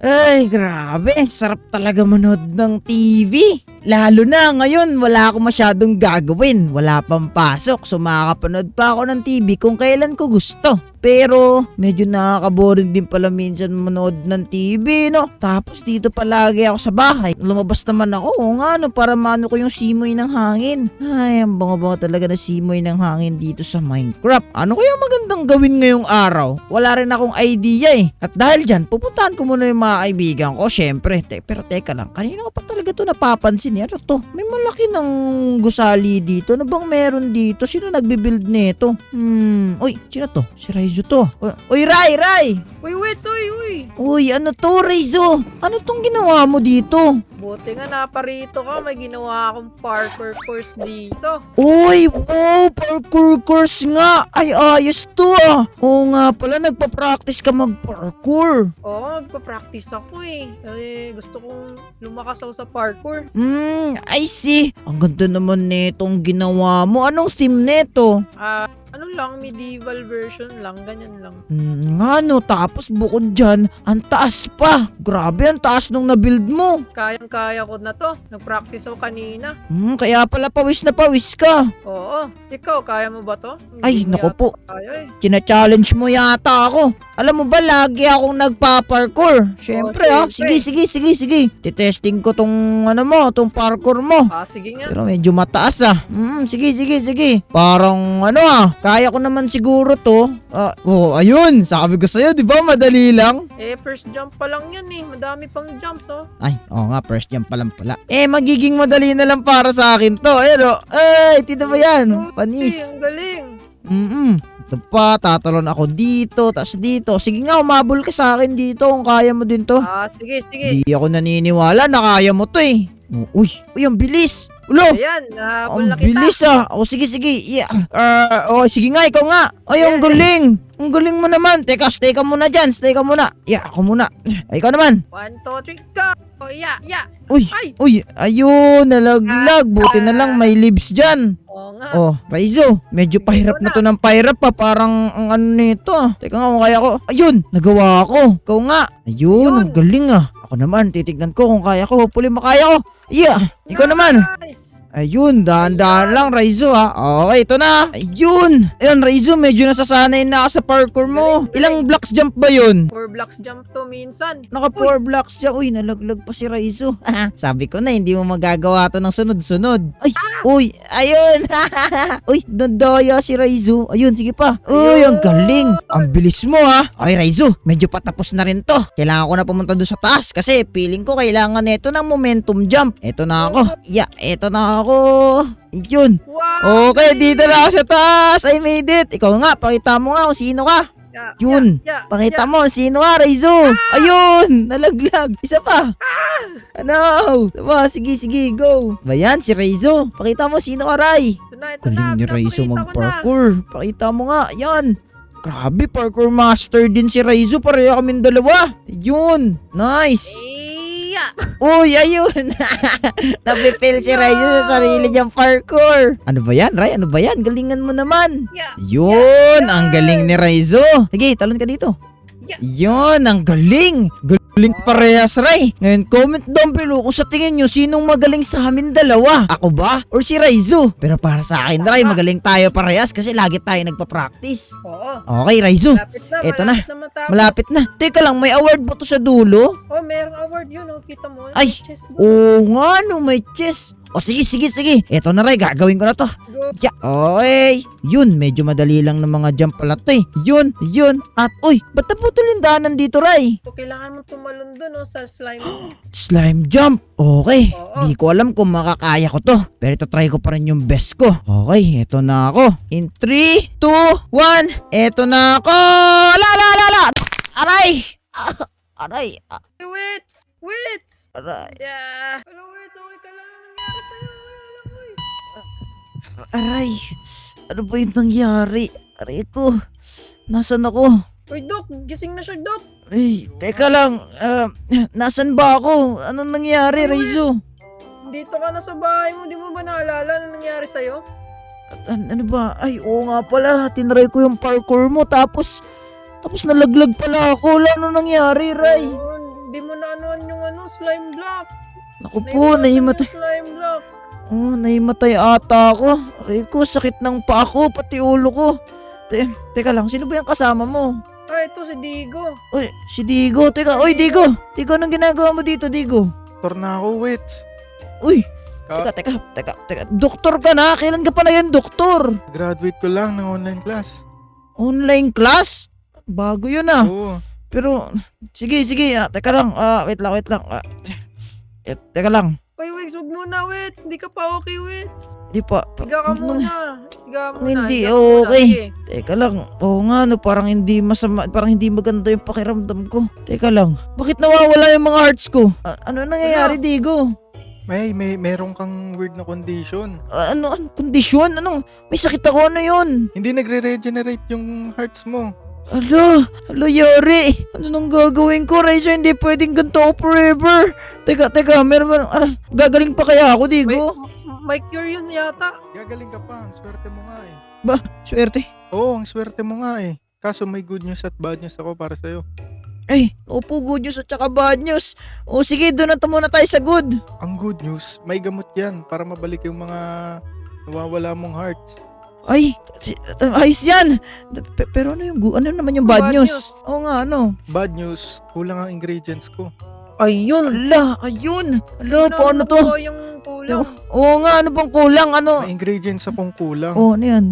Ay, grabe. Sarap talaga manood ng TV. Lalo na ngayon, wala akong masyadong gagawin. Wala pang pasok, so makakapanood pa ako ng TV kung kailan ko gusto. Pero, medyo nakaka-boring din pala minsan manood ng TV, no? Tapos dito palagi ako sa bahay. Lumabas naman ako, o nga, no, para maano ko yung simoy ng hangin. Ay, ang bango-bango talaga na simoy ng hangin dito sa Minecraft. Ano kaya magandang gawin ngayong araw? Wala rin akong idea eh. At dahil dyan, pupuntahan ko muna yung mga kaibigan ko, syempre. Te, pero teka lang, kanina ko pa talaga to napapansin eh. Ano to? May malaki ng gusali dito. Ano bang meron dito? Sino nagbibuild nito? Hmm, uy, sino to? Si Raizo to. Uy, Rai, Rai! Uy, wait, uy, uy. Uy, ano to, Raizo? Ano tong ginawa mo dito? Buti nga naparito ka, may ginawa akong parkour course dito. Uy, wow, parkour course nga. Ay, ayos to ah. Oo nga pala, nagpa-practice ka mag-parkour. Oo, magpa-practice ako eh. Kasi gusto kong lumakas ako sa parkour. Hmm, I see. Ang ganda naman netong ginawa mo. Anong theme neto? Ah, ano lang, medieval version lang, ganyan lang. Hmm, nga no, tapos bukod dyan, ang taas pa. Grabe, ang taas nung nabuild mo. Kayang-kaya ko na to. Nag-practice ako kanina. Hmm, kaya pala pawis na pawis ka. Oo, ikaw, kaya mo ba to? Ay, Hindi mo naku yata po. Kaya eh. Kina-challenge mo yata ako. Alam mo ba, lagi akong nagpa-parkour. Siyempre Oh, ah. Sige, syempre. sige, sige, sige. Titesting ko tong, ano mo, tong parkour mo. Ah, sige nga. Pero medyo mataas ah. Mm, sige, sige, sige. Parang ano ah, kaya ko naman siguro to. Ah, oh, ayun. Sabi ko sa'yo, di ba? Madali lang. Eh, first jump pa lang yan eh. Madami pang jumps oh. Ay, oo nga, first jump pa lang pala. Eh, magiging madali na lang para sa akin to. Ayun oh. Ay, tito ba yan? Panis. ang galing. Mm Ito pa, tatalon ako dito, tas dito. Sige nga, umabol ka sa akin dito kung kaya mo din to. Ah, sige, sige. Hindi ako naniniwala na kaya mo to eh. Uy, uy, ang bilis. Ulo, Ayan, nahabol ang na kita. bilis ah. O sige, sige. Yeah. Ah, oh, sige nga, ikaw nga. Ay, ang Yeah. galing. Ang galing mo naman. Teka, stay ka muna dyan. Stay ka muna. Yeah, ako muna. Ay, ikaw naman. One, two, three, go! Oh, yeah, yeah. Uy, Ay! uy, ayun, nalaglag. Buti na lang may leaves dyan. Oo nga. Oh, Raizo, medyo pahirap na to ng pahirap pa. Parang ang ano nito ah. Teka nga kung kaya ko. Ayun, nagawa ko. Ikaw nga. Ayun, ang galing ah. Ako naman, titignan ko kung kaya ko. Hopefully makaya ko. Yeah, ikaw naman. Nice. Ayun, dahan-dahan lang, Raizo ha. Okay, ito na. Ayun. Ayun, Raizo, medyo nasasanay na ako sa parkour mo. Galing, Ilang blocks jump ba yun? Four blocks jump to minsan. Naka 4 blocks siya. Uy, nalaglag pa si Raizo. Sabi ko na, hindi mo magagawa to ng sunod-sunod. Ay, uy, ayun. uy, nandoya si Raizo. Ayun, sige pa. Uy, ang galing. Ang bilis mo ha. Ay, Raizo, medyo patapos na rin to. Kailangan ko na pumunta doon sa taas kasi feeling ko kailangan nito ng momentum jump. Eto na ako. Yeah, eto na ako. Yun. Wow! Okay, dito na ako sa taas. I made it. Ikaw nga, pakita mo nga kung sino ka. Yeah, Yun. yeah, yeah, Pakita yeah. mo, sino ka, Raizo? Ayun, nalaglag. Isa pa. Ano? Diba? Sige, sige, go. Ba yan, si Raizo? Pakita mo, sino ka, Ray? Ito na, ito na. Galing ni Raizo mag-parkour. Pakita mo nga, yan. Grabe, parkour master din si Raizo. Pareho kaming dalawa. Yun, nice. Yeah. Uy, ayun. Napipil si Raizo sa sarili niyang parkour. Ano ba yan, Ray? Ano ba yan? Galingan mo naman. Yeah. Yun, ang galing ni Raizo. Sige, talon ka dito. Yeah. Yun, ang galing. Galing parehas, Ray. Ngayon, comment down below kung sa tingin nyo sinong magaling sa amin dalawa. Ako ba? Or si Raizo? Pero para sa akin, Ray, magaling tayo parehas kasi lagi tayo nagpa-practice. Oo. Okay, Raizo. Malapit na, Eto na. malapit na matapos. Malapit na. Teka lang, may award ba to sa dulo? Oh, merong award yun. Oh, kita mo. Ay, May chest doon. Oo nga, no, may chess. O sige, sige, sige. Eto na, Ray, gagawin ko na to. Ya, okay. Yun, medyo madali lang ng mga jump pala to eh. Yun, yun. At, uy, ba't naputol yung daanan dito, Ray? So, kailangan mo tumalon doon oh, sa slime. Slime jump. Okay. Oo. Di ko alam kung makakaya ko to. Pero ito try ko pa rin yung best ko. Okay, eto na ako. In 3, 2, 1. Eto na ako. La, la, la, la. Aray. Ah, Aray. Ah, Wait! Wait! Aray. Yeah! Hello, wait! Okay ka lang. Aray. Ano ba yung nangyari? Aray ko. Nasaan ako? Uy, Dok! Gising na siya, Dok! Ay, teka lang. Ah, nasan ba ako? Anong nangyari, Raizo? Dito ka na sa bahay mo. Di mo ba naalala ano nangyari sa'yo? An- ano ba? Ay, oo nga pala. Tinry ko yung parkour mo. Tapos, tapos nalaglag pala ako. Wala ano nangyari, Ray? Oo, di mo ano yung ano, slime block. Naku po, Naiwasan naimatay. yung slime block. Oh, naimatay ata ako. Aray ko, sakit ng paa ko, pati ulo ko. Te, teka lang, sino ba yung kasama mo? Ah, ito si Digo. Uy, si Digo. Teka, uy, Digo. Digo, anong ginagawa mo dito, Digo? Doktor na ako, Wits. Uy, Ka- teka, teka, teka, teka. Doktor ka na? Kailan ka pa na yan, doktor? Graduate ko lang ng online class. Online class? Bago yun ah. Oo. Pero, sige, sige. Ah, teka lang. Ah, wait lang, wait lang. Ah, eh, teka lang. Uy, Wix, wag muna, Wits. Hindi ka pa okay, Wits. Di pa. pa Higa ka ano? muna. Higa muna. Hindi, higa ka muna. okay. Sige. Teka lang. Oo nga, no, parang hindi masama, parang hindi maganda yung pakiramdam ko. Teka lang. Bakit nawawala yung mga hearts ko? A- ano nangyayari, Digo? May, may, meron kang weird na condition. A- ano, ano, kondisyon? Anong, may sakit ako, ano yun? Hindi nagre-regenerate yung hearts mo. Alo, alo Yori. Ano nang gagawin ko, Raizo? Hindi pwedeng ganito ako forever. Teka, teka, meron ba, ano, gagaling pa kaya ako, Digo? May cure yun yata. Gagaling ka pa. Ang swerte mo nga eh. Swerte. Oo, ang swerte mo nga eh. Kaso may good news at bad news ako para sa'yo. Ay, opo, good news at saka bad news. O sige, doon na muna tayo sa good. Ang good news, may gamot yan para mabalik yung mga nawawala mong hearts. Ay, si, uh, ayos yan. Pe- pero ano yung, gu- ano naman yung bad, Bad news? news. Oo nga, ano? Bad news, kulang ang ingredients ko. Ayun. Ala, ayun. Ala, paano to? yung kulang. Oo nga, ano bang kulang? Ano? May ingredients akong kulang. Oo, ano yan?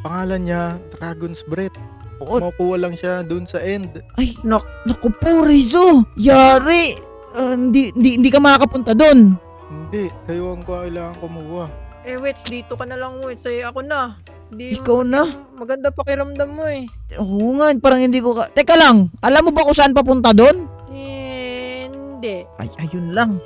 Pangalan niya, Dragon's Breath. Oo, Makuha lang siya dun sa end. ay, Nak- naku po, Rizzo. Yari. Ah, hindi, hindi, hindi ka makakapunta doon. Hindi, kayo ang kailangan kumuha. Eh, Wits, dito ka na lang, Wits. Eh, ako na. Hindi Ikaw na? Maganda pakiramdam mo eh. Oo nga, parang hindi ko ka... Teka lang, alam mo ba kung saan papunta doon? Eh, hindi. Ay, ayun lang.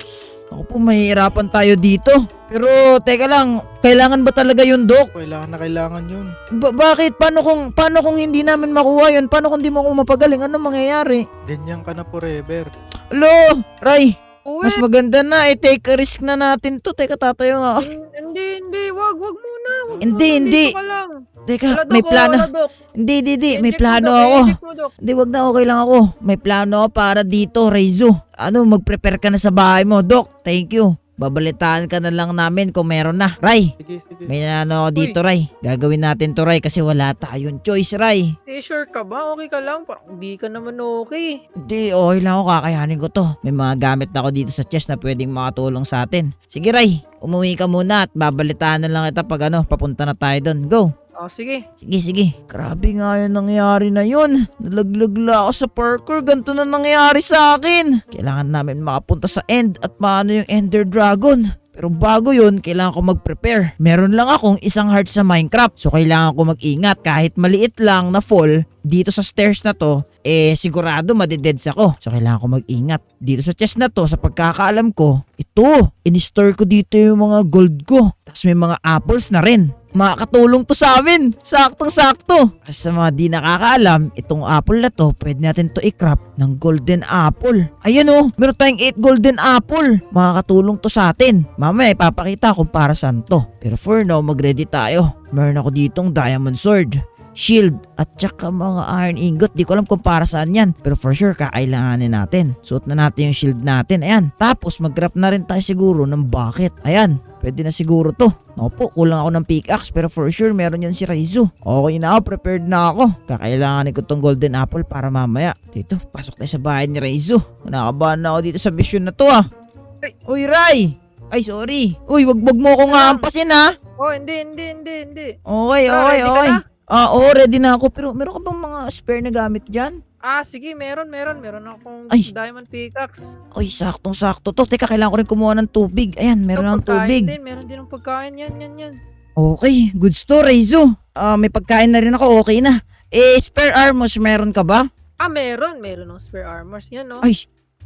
Ako po, mahihirapan tayo dito. Pero, teka lang, kailangan ba talaga yun, Dok? Kailangan na kailangan yun. Ba- bakit? Paano kung, paano kung hindi namin makuha yun? Paano kung di mo ako mapagaling? Ano mangyayari? Ganyan ka na forever. Alo, Ray, Uwi. mas maganda na. I-take a risk na natin to. Teka, tatayo nga. ako. Hin- Hindi, hindi. Wag, wag muna. Wag Hindi, muna. hindi. Dito ka lang. Teka, Wala, may Dok, plano. wala, Dok. Hindi, hindi, hindi. May Inject mo, plano Dok. ako. Inject mo, Dok. Hindi, wag na. Okay lang ako. May plano ako para dito, Reizo. Ano, mag-prepare ka na sa bahay mo. Dok, thank you. Babalitaan ka na lang namin kung meron na. Ray, Sige, sige. may ano ako dito, Ray. Gagawin natin to, Ray, kasi wala tayong choice, Ray. Eh, sure ka ba? Okay ka lang? Parang hindi ka naman okay. Hindi, okay lang ako. Kakayanin ko to. May mga gamit na ako dito sa chest na pwedeng makatulong sa atin. Sige, Ray. Umuwi ka muna at babalitaan na lang kita pag ano, papunta na tayo doon. Go! Oh, sige. Sige, sige. Grabe nga yung nangyari na yun. Nalaglag ako sa parkour. Ganito na nangyari sa akin. Kailangan namin makapunta sa end at paano yung Ender Dragon. Pero bago yun, kailangan ko mag-prepare. Meron lang akong isang heart sa Minecraft. So kailangan ko mag-ingat. Kahit maliit lang na fall dito sa stairs na to, eh sigurado madededs ako. So kailangan ko mag-ingat. Dito sa chest na to, sa pagkakaalam ko, ito, in-store ko dito yung mga gold ko. Tapos may mga apples na rin makakatulong to sa amin. Saktong-sakto. Sa mga di nakakaalam, itong apple na to, pwede natin to i-crop ng golden apple. Ayan oh, meron tayong 8 golden apple. Makakatulong to sa atin. Mamaya ipapakita kung para saan to. Pero for now, mag-ready tayo. Meron ako ditong diamond sword shield at saka mga iron ingot. Di ko alam kung para saan yan. Pero for sure, kakailanganin natin. Suot na natin yung shield natin. Ayan. Tapos, mag-craft na rin tayo siguro ng bucket. Ayan. Pwede na siguro to. Naku po, kulang ako ng pickaxe pero for sure meron yan si Raizu. Okay na ako, prepared na ako. Kakailanganin ko tong golden apple para mamaya. Dito, pasok tayo sa bahay ni Raizu. Nakabahan na ako dito sa mission na to ah. Ay. Uy, Ray! Ay, sorry. Uy, wag wag mo akong hampasin ha. Oh, hindi, hindi, hindi, hindi. Okay, Ah, okay, ka okay. Ah, oo, ready na ako. Pero meron ka bang mga spare na gamit dyan? Ah, sige, meron, meron. Meron akong Ay. diamond pickaxe. Uy, saktong-sakto to. Teka, kailangan ko rin kumuha ng tubig. Ayan, meron akong pagkain tubig. Din, meron din ng pagkain. Yan, yan, yan. Okay, good story, Zo. Ah, may pagkain na rin ako, okay na. Eh, spare armors meron ka ba? Ah, meron. Meron ng spare armors. Yan, no? Ay,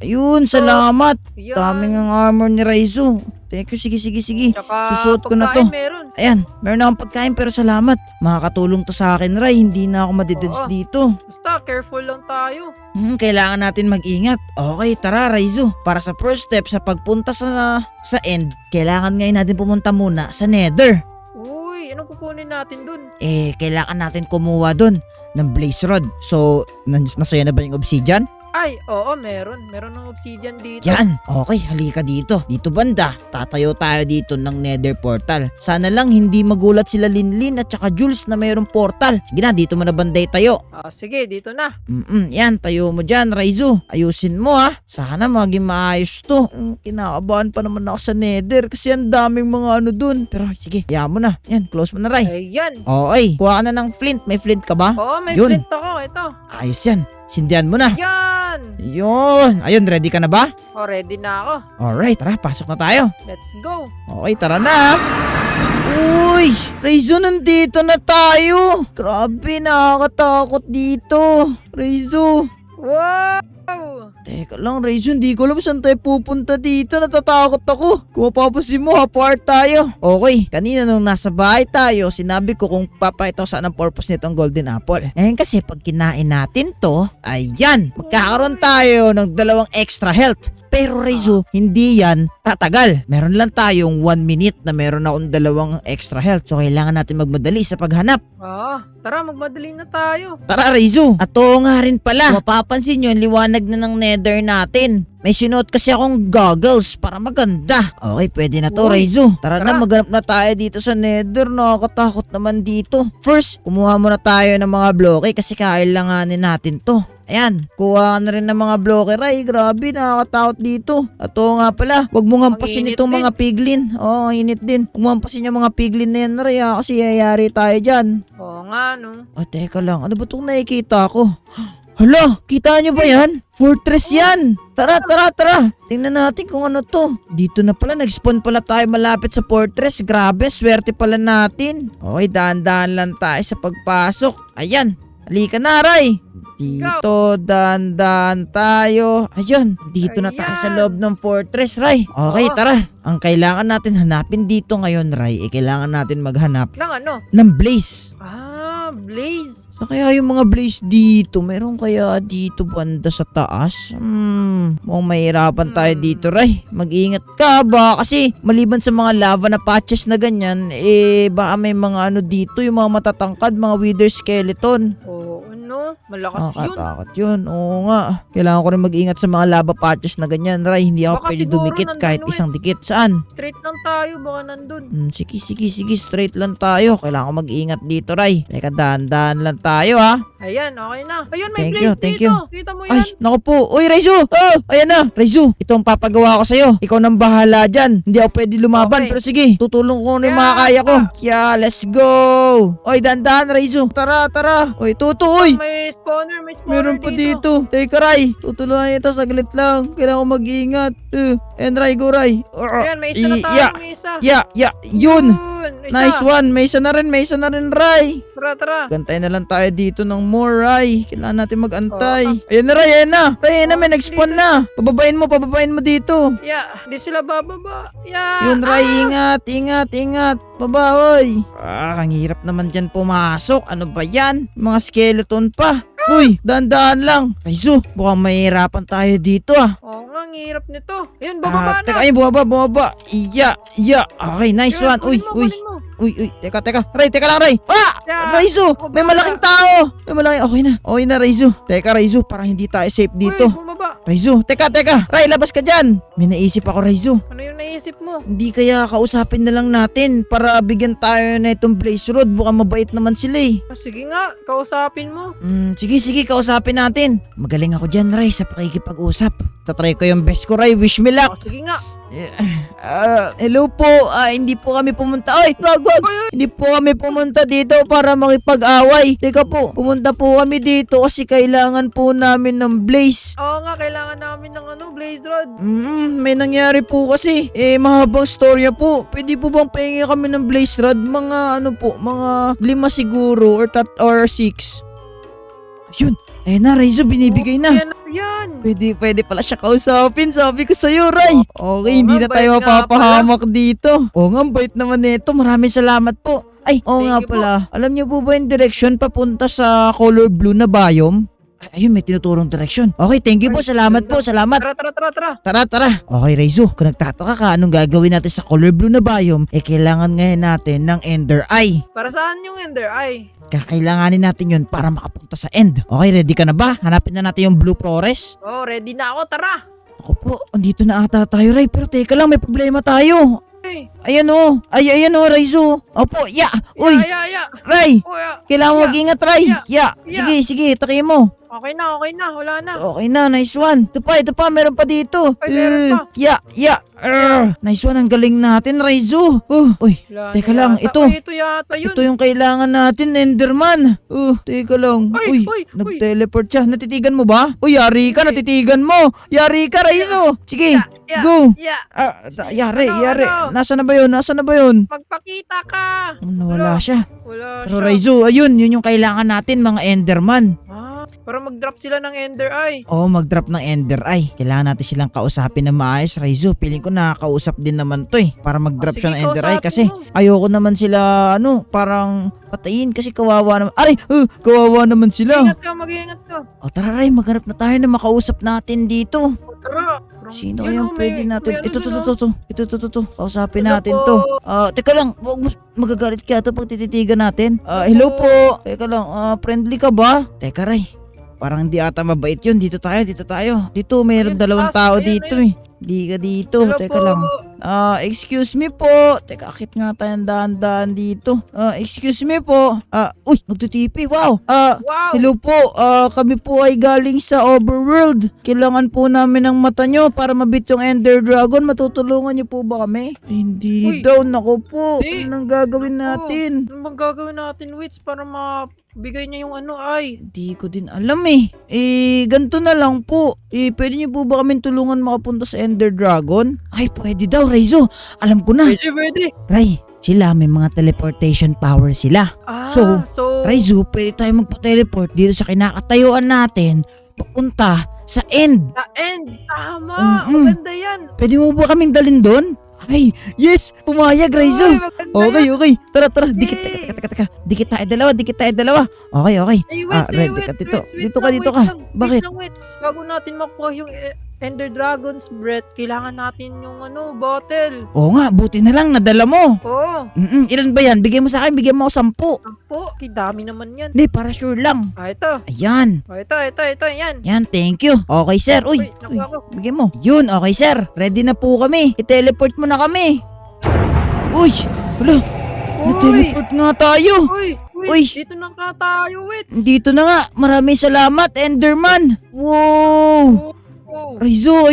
ayun, salamat. yan. Daming ang armor ni Raizu. Thank you, sige, sige, sige. Tsaka susuot ko na pagkain to. meron. Ayan, meron akong pagkain pero salamat. Makakatulong to sa akin, Ray. Hindi na ako madideds Oo. dito. Basta, careful lang tayo. Hmm, kailangan natin mag-ingat. Okay, tara, Raizu. Para sa first step sa pagpunta sa sa end, kailangan ngayon natin pumunta muna sa Nether. Uy, anong kukunin natin dun? Eh, kailangan natin kumuha dun ng blaze rod. So, nan- nasaya na ba yung obsidian? Ay, oo, meron. Meron ng obsidian dito. Yan, okay, halika dito. Dito banda, tatayo tayo dito ng nether portal. Sana lang hindi magulat sila Linlin at saka Jules na mayroong portal. Sige na, dito mo na banday tayo. Ah, sige, dito na. Mm yan, tayo mo dyan, Raizu. Ayusin mo ha. Sana maging maayos to. Mm, kinakabahan pa naman ako sa nether kasi ang daming mga ano dun. Pero sige, hayaan mo na. Yan, close mo na, Ray. Ayan. Okay, kuha ka na ng flint. May flint ka ba? Oo, may Yun. flint ako. Ito. Ayos yan. Sindihan mo na. Yan. Yun. Ayun, ready ka na ba? Oh, ready na ako. Alright, tara, pasok na tayo. Let's go. Okay, tara na. Uy, Raizo, nandito na tayo. Grabe, nakakatakot dito. Raizo. Wow! Teka lang, Raizo, hindi ko alam saan tayo pupunta dito. Natatakot ako. Kung mapapasin mo, apart tayo. Okay, kanina nung nasa bahay tayo, sinabi ko kung papakita ko saan ang purpose nitong golden apple. Ngayon kasi pag kinain natin to, ayan, magkakaroon tayo ng dalawang extra health. Pero Rezo, hindi yan tatagal. Meron lang tayong 1 minute na meron akong dalawang extra health. So kailangan natin magmadali sa paghanap. Ah, tara, magmadali na tayo. Tara Rezo! At oo nga rin pala. Mapapansin nyo, liwanag na ng nether natin. May sinuot kasi akong goggles para maganda. Okay, pwede na to, Uy, Rezo. Tara, na, tara. maghanap na tayo dito sa nether. Nakakatakot naman dito. First, kumuha muna tayo ng mga bloke kasi kailanganin natin to. Ayan, kuha na rin ng mga bloke, Ray. Grabe, nakakatakot dito. At oo nga pala, wag mo ngampasin Ang init itong din. mga piglin. Oo, ang init din. Huwag mo ngampasin yung mga piglin na yan, Ray, kasi yayari tayo dyan. Oo nga, no. Oh, teka lang. Ano ba itong nakikita ko? Hala, kita nyo ba yan? Fortress yan! Tara, tara, tara! Tingnan natin kung ano to. Dito na pala, nag-spawn pala tayo malapit sa fortress. Grabe, swerte pala natin. Okay, dahan-dahan lang tayo sa pagpasok. Ayan, halika na, Ray! Dito, dahan-dahan tayo. Ayun, dito na tayo sa loob ng fortress, Ray. Okay, Oo. tara. Ang kailangan natin hanapin dito ngayon, Ray, eh, kailangan natin maghanap Lang ano? ng blaze. Ah, Blaze. So kaya yung mga blaze dito, meron kaya dito banda sa taas? Hmm, mukhang mahirapan tayo Hmm. dito, Ray. Mag-ingat ka ba? Kasi maliban sa mga lava na patches na ganyan, eh baka may mga ano dito, yung mga matatangkad, mga wither skeleton. Oo, ano? Malakas yun. Nakakatakot yun. Oo nga. Kailangan ko rin mag-ingat sa mga lava patches na ganyan, Ray. Hindi ako Baka pwede siguro dumikit nandun, kahit isang dikit. Saan? Straight lang tayo, baka nandun. Hmm, sige, sige, sige. Straight lang tayo. Kailangan ko mag-ingat dito, Ray. Teka, dahan-dahan lang tayo, ha? Ayan, okay na. Ayun, may Thank Blaze you, thank dito. you. Kita mo Ay, yan? naku po. Uy, Raizu! Oh, ayan na. Raizu, ito ang papagawa ko sa'yo. Ikaw nang bahala dyan. Hindi ako pwede lumaban. Okay. Pero sige, tutulong ko na yung mga Yeah, kaya ko. pa. Yeah, let's go. Oy, dandan, Raizu. Tara, tara. Oy, tuto, uy. May spawner, may spawner Meron pa dito. Teka, Ray. Tutulungan ito saglit lang. Kailangan ko mag-iingat. Uh, and Ray, go, Ray. Uh, Ayan, may isa na tayo, yeah. may isa. Yeah, yeah, yun. Isa. Nice one. May isa na rin, may isa na rin, Ray. Tara, tara. Gantay na lang tayo dito ng more, Ray. Kailangan natin mag-antay. Ayan na, Ray. Ayan na. Ray, ayan na. May Oh, nag-spawn na. Pababain mo, pababain mo dito. Yeah, di sila bababa. Yeah. Yun, Ray. Ah! Ingat, ingat, ingat. Baba, oy. Ah, ang hirap naman dyan pumasok. Ano ba yan? Mga skeleton pa. Uy, dahan-dahan lang. Raizu, mukhang mahirapan tayo dito ah. Oo nga, ang hirap nito. Ayun, bababa Ah, na. teka, ayun, bumaba, bumaba. Iya, iya. Okay, nice Ayun, one. Uy, kunin mo, uy. kunin mo. Uy, uy, teka, teka. Ray, teka lang, Ray. Ah! Yeah. Raizu, may Bumaba. malaking tao. May malaking, okay na. Okay na, Raizu. Teka, Raizu, parang hindi tayo safe dito. Uy, bumaba. Raizu, teka, teka. Ray, labas ka dyan. May naisip ako, Raizu. Ano yung naisip mo? Hindi kaya kausapin na lang natin para bigyan tayo na itong Blaze Road. Baka mabait naman sila eh. Ah, sige nga, kausapin mo. Mm, sige, sige, kausapin natin. Magaling ako dyan, Ray, sa pakikipag-usap. Tatry ko yung best ko, Ray. Wish me luck. Oh, sige nga. Ah, hello po. Ah, hindi po kami pumunta. Ay, wag, wag. Hindi po kami pumunta dito para makipag-away. Teka po, pumunta po kami dito kasi kailangan po namin ng Blaze. Oo nga, kailangan namin ng ano, Blaze Rod. Mm, may nangyari po kasi. Eh, mahabang storya po. Pwede po bang pahingi kami ng Blaze Rod? Mga ano po, mga lima siguro or tat or six. Ayun, ayun na, Raizo, binibigay na. Yan, yan. Pwede, pwede pala siya kausapin. Sabi ko sa'yo, Ray. Okay, hindi na tayo mapapahamak dito. Oo nga, bait naman nito. Maraming salamat po. Ay, oo Thank nga pala. Alam niyo po ba yung direction papunta sa color blue na biome? Ay, ayun, may tinuturong direksyon. Okay, thank you po. Salamat po, salamat. Tara, tara, tara, tara. Tara, tara. Okay, Raizo, kung nagtataka ka anong gagawin natin sa color blue na biome, eh kailangan ngayon natin ng Ender Eye. Para saan yung ender? Ay, Kakailanganin natin yun para makapunta sa end. Okay, ready ka na ba? Hanapin na natin yung blue forest. oh, ready na ako. Tara. Ako po, andito na ata tayo, Ray. Pero teka lang, may problema tayo. Ay, Ayan o. Ay, ayan o, Raizo. Opo, ya. Uy, ya, ya, ya. Ray. Oh, ya. Kailangan Ya. mag-ingat, Ray. Ya. Ya. Sige, sige, takay mo. Okay na, okay na. Wala na. Okay na, nice one. Ito pa, ito pa, meron pa dito. Ay, meron Eh, pa. Ya, ya. Arr. Nice one, ang galing natin, Raizo. Uh, uy, Wala Teka lang, yata. ito. Ay, ito yata yun. ito yung kailangan natin, Enderman. Uh, teka lang. Uy, Uy, uy, nag-teleport siya. Natitigan mo ba? Uy, yari ka, natitigan mo. Yari ka, Raizo. Sige, ya. Go. Ya, Ah, ta- yari, Ano, yari. ano? Nasaan na ba yun? Nasaan na ba yun? magpakita ka. Nawala siya. Wala Pero siya. Raizo, ayun, yun yung kailangan natin, mga Enderman. Ah, para mag-drop sila ng ender eye. Oo, mag-drop ng Ender Eye. Kailangan natin silang kausapin na maayos, Raizo. Piling ko nakakausap din naman to eh. Para mag-drop Ah, siya sige, ng Ender Eye. kausapin Kasi mo. ayoko naman sila, ano, parang patayin. Kasi kawawa naman. Aray, uh, kawawa naman sila. Ingat ka, mag-iingat ka. O tara, Ray, maghanap na tayo na makausap natin dito. Tara. Sino kayang oh, pwede natin? Ito, to, to, to, to. Ito, to, to, to. Kausapin Hello natin po. to. Ah, teka lang, wag mo magagalit ka to pag tititigan natin. Ah, hello po. Teka lang, ah, friendly ka ba? Teka, Ray. Parang hindi ata mabait yun. Dito tayo, dito tayo. Dito, mayroon Ayun, dalawang taas. tao Ayun, dito eh. Di ka dito. Hello Teka po. lang. Ah, excuse me po. Teka, akit nga tayo ng dahan-dahan dito. Ah, excuse me po. Ah, uy, nagtitipi. Wow. Ah, Wow. Hello po, ah, kami po ay galing sa overworld. Kailangan po namin ng mata nyo para mabit yung Ender Dragon. Matutulungan niyo po ba kami? Hindi Uy. daw, nako po. Di. Anong gagawin natin? Ano bang gagawin natin, Wits, para mabigay niya yung ano ay? Hindi ko din alam eh. Eh, ganito na lang po. Eh, pwede niyo po ba kami tulungan makapunta sa Ender Dragon? Ay, pwede daw, Raizo. Alam ko na. Pwede, pwede. Ray, sila may mga teleportation power sila. Ah, So, so, Raizo, pwede tayo magpa-teleport dito sa kinakatayuan natin papunta sa end. sa end. Tama. Mm-mm. Maganda yan. Pwede mo ba kaming dalhin doon? Ay, yes! Pumayag, Raizo! Okay, okay. Tara, tara. Dikit, teka, teka, teka, teka. Dikit tayo dalawa, dikit tayo dalawa. Okay, okay. Ay, Ah, Wits, ay, Red, Wits, ka dito. Wait Dito ka, dito wait ka. Bakit? Wait lang, Wits. Bago natin makuha yung eh, Ender Dragon's Breath, kailangan natin yung ano, bottle. Oo nga, buti na lang, nadala mo. Oo. Mm ilan ba yan? Bigyan mo sa akin, bigyan mo ako sampu. Sampo. Kay dami naman yan. Hindi, para sure lang. Ah, ito. Ayan. Ah, ito, ito, ito, yan. Yan, thank you. Okay, sir. Uy, Uy, nakuha ko. bigyan mo. Yun, okay, sir. Ready na po kami. I-teleport mo na kami. Uy, wala. Uy, Na-teleport nga tayo. uy, Uy. uy, dito na ka tayo, Wits. Dito na nga. Maraming salamat, Enderman. Wow. Oh,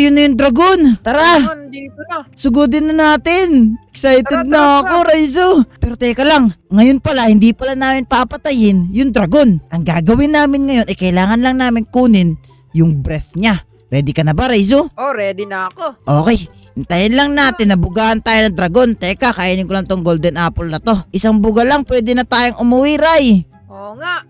ayun na yung dragon. Tara, Ayan, dito na. sugodin na natin. Tara, Excited tara, na ako, Raizo. Pero teka lang, ngayon pala, hindi pala namin papatayin yung dragon. Ang gagawin namin ngayon, eh kailangan lang namin kunin yung breath niya. Ready ka na ba, Raizo? Oh, ready na ako. Okay, hintayin lang natin na bugaan tayo ng dragon. Teka, kainin ko lang tong golden apple na to. Isang buga lang, pwede na tayong umuwi, Ray. Oo nga.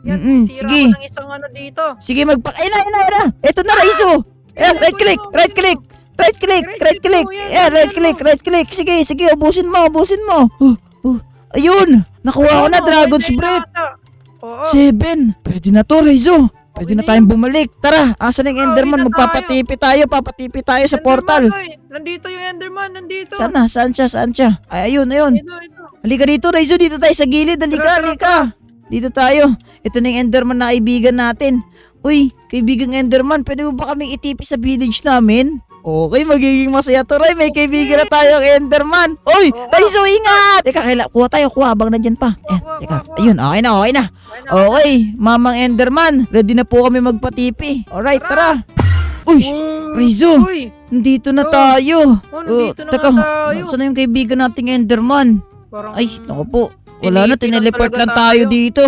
Yan, Mm-mm, sisira sige. ko ng isang ano dito. Sige, magpa... Ayun na, ayun na, ayun na. Ito na, Raizo. Eh, Ayun, right click, right click. Right click, Right right click click. mo, yan, Yeah, yan, right click, right click. Sige, sige, ubusin mo, ubusin mo. Uh, uh, ayun, nakuha ko na Dragon's Breath. Oo. Seven. Pwede na to, Raizo. Pwede na tayong bumalik. Tara, asan yung Ah, Enderman? Magpapatipi tayo, papatipi tayo sa Enderman, portal. oy. Nandito yung Enderman, nandito. Saan na? Saan siya? Saan siya? Ay, ayun, ayun. Ito, ito. Halika dito, Raizo. Dito tayo sa gilid. Halika, Tara, tara, halika. Dito tayo. Ito na yung Enderman na kaibigan natin. Uy, kaibigang Enderman, pwede mo ba kaming itipi sa village namin? Okay, magiging masaya to, Ray. May kaibigan na tayong Enderman. Uy, Oo. Raizo, ingat! Teka, kaila, kuha tayo, kuha, habang nandyan pa. Eh, teka, ayun, okay na, okay na. Okay na. Mamang Enderman, ready na po kami magpatipi. Alright, Tara. Uy. Uy, nandito na Oh. tayo. Oh, nandito na teka, nga tayo. saan na yung kaibigan nating Enderman? Ay, naku po. Wala na, tineleport lang tayo. dito.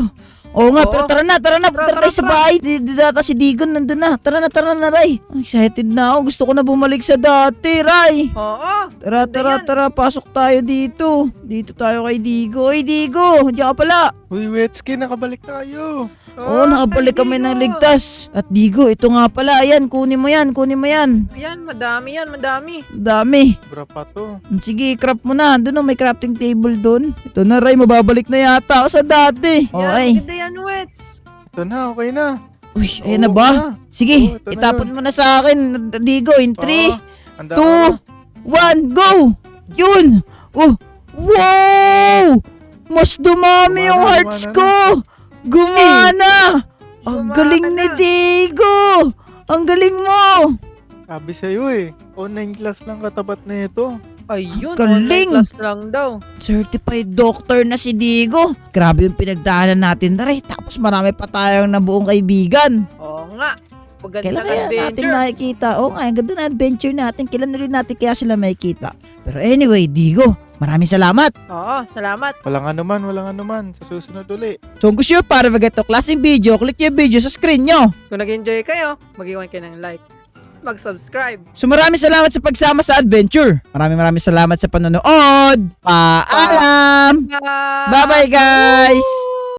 Oo nga, Oo. pero tara na, tara na, Tara, tara, tara, tayo sa tara. bahay. Di, di data si Digon, nandun na. Tara na, tara na, Ray. Excited na ako, gusto ko na bumalik sa dati, Ray. Oo. Tara, Ganda tara, yan. tara, pasok tayo dito. Dito tayo kay Digo. Oy, Digo, diyan ka pala. Uy, Wetsky, nakabalik tayo. Oo, nakabalik kami ng ligtas. At Digo, ito nga pala, ayan, kunin mo yan, kunin mo yan. Yan, madami yan, madami. Dami. Bra pa to. Sige, craft mo na. Doon, oh, may crafting table doon. Ito na, Ray, mababalik na yata ako sa dati. Yan, Okay. maganda yan, Wets. Ito na, okay na. Uy, ayan na Oo ba? na. Sige, Oo, ito na itapon yun. mo na sa akin, Digo, in 3, Oo, handa two, ako. one, go! Yun! Oh, wow! Mas dumami Gumana, yung hearts gumana ko! Gumana! Ang Gumana galing ni na. Digo! Ang galing mo! Sabi sa'yo eh. Online class lang katapat na ito. Ayun, Galing! online class lang daw. Certified doctor na si Digo. Grabe yung pinagdaanan natin na rin. Tapos marami pa tayong nabuong kaibigan. Oo nga. Kailan Magandang kaya natin adventure. makikita? Oo nga, ang ganda na adventure natin. Kailan rin natin kaya sila makikita? Pero anyway, Digo, maraming salamat. Oo, salamat. Walang anuman, walang anuman. Sa susunod uli. So kung gusto nyo para mag klaseng video, click yung video sa screen nyo. Kung nag-enjoy kayo, mag-iwan kayo ng like. Mag-subscribe. So maraming salamat sa pagsama sa adventure. Maraming maraming salamat sa panonood. Paalam! Bye! Bye-bye guys! Woo!